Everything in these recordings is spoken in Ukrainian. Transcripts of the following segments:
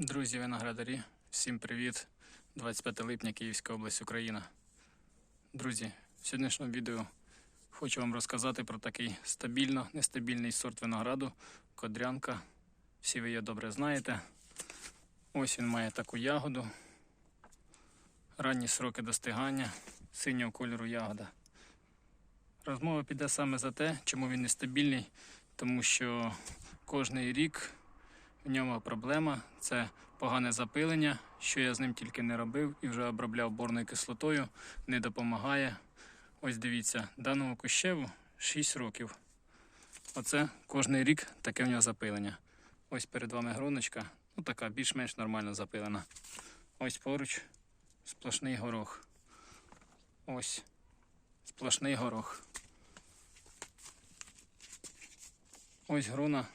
Друзі виноградарі, всім привіт! 25 липня Київська область, Україна. Друзі, в сьогоднішньому відео хочу вам розказати про такий стабільно нестабільний сорт винограду кодрянка. Всі ви її добре знаєте. Ось він має таку ягоду. Ранні сроки достигання, синього кольору ягода. Розмова піде саме за те, чому він нестабільний, тому що кожний рік в ньому проблема це погане запилення, що я з ним тільки не робив і вже обробляв борною кислотою, не допомагає. Ось дивіться, даному кущеву 6 років. Оце кожний рік таке в нього запилення. Ось перед вами гроночка, ну така більш-менш нормально запилена. Ось поруч сплошний горох. Ось сплошний горох. Ось грона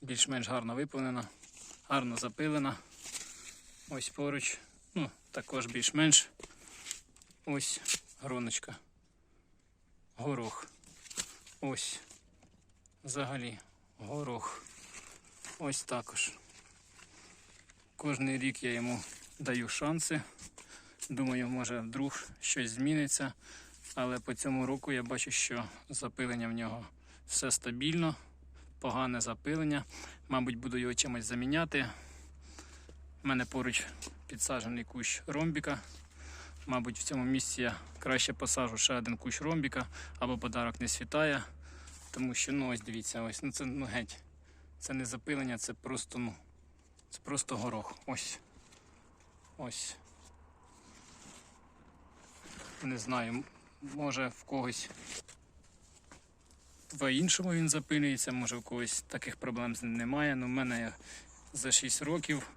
більш-менш гарно виповнена, гарно запилена. Ось поруч, ну, також більш-менш. Ось гроночка. Горох. Ось. Взагалі горох. Ось також. Кожний рік я йому даю шанси. Думаю, може вдруг щось зміниться. Але по цьому року я бачу, що запилення в нього все стабільно погане запилення. Мабуть, буду його чимось заміняти. У мене поруч підсаджений кущ ромбіка. Мабуть, в цьому місці я краще посажу ще один кущ ромбіка або подарок не світає. Тому що, ну ось дивіться, ось, ну це ну геть. Це не запилення, це просто, ну, це просто горох. Ось. Ось. Не знаю, може в когось по-іншому він запилюється, може у когось таких проблем з ним немає. Ну, в мене за 6 років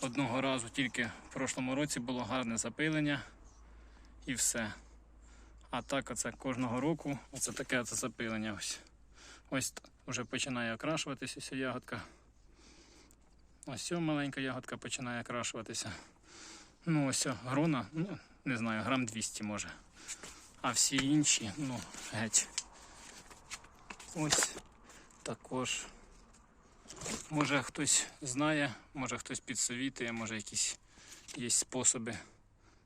одного разу тільки в прошлому році було гарне запилення і все. А так оце кожного року оце таке оце запилення. Ось Ось вже починає окрашуватися ця ягодка. Ось ця маленька ягодка починає окрашуватися. Ну, ось грона, ну, не знаю, грам 200 може. А всі інші, ну, геть. Ось також. Може хтось знає, може хтось підсовітує, може якісь є способи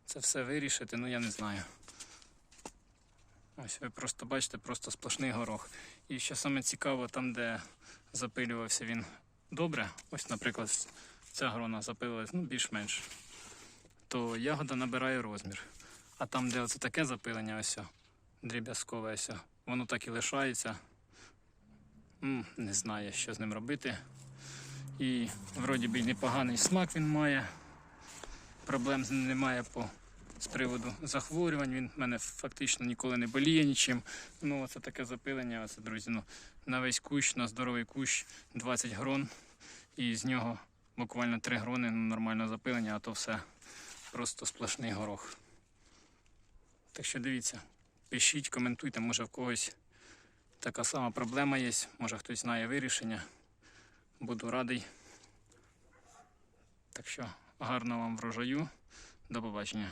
це все вирішити, ну я не знаю. Ось ви просто бачите, просто сплошний горох. І що саме цікаво, там, де запилювався він добре, ось, наприклад, ця грона запилилась ну, більш-менш, то ягода набирає розмір. А там, де оце таке запилення, ось, дріб'язкове, ось, воно так і лишається. Не знаю, що з ним робити. І вроді би непоганий смак він має. Проблем з ним немає по, з приводу захворювань. Він в мене фактично ніколи не боліє нічим. Ну, оце таке запилення, оце, друзі. Ну, на весь кущ, на здоровий кущ 20 грон. І з нього буквально 3 грони ну, нормальне запилення, а то все просто сплошний горох. Так що дивіться, пишіть, коментуйте, може в когось така сама проблема є. Може хтось знає вирішення. Буду радий. Так що гарного вам врожаю. До побачення.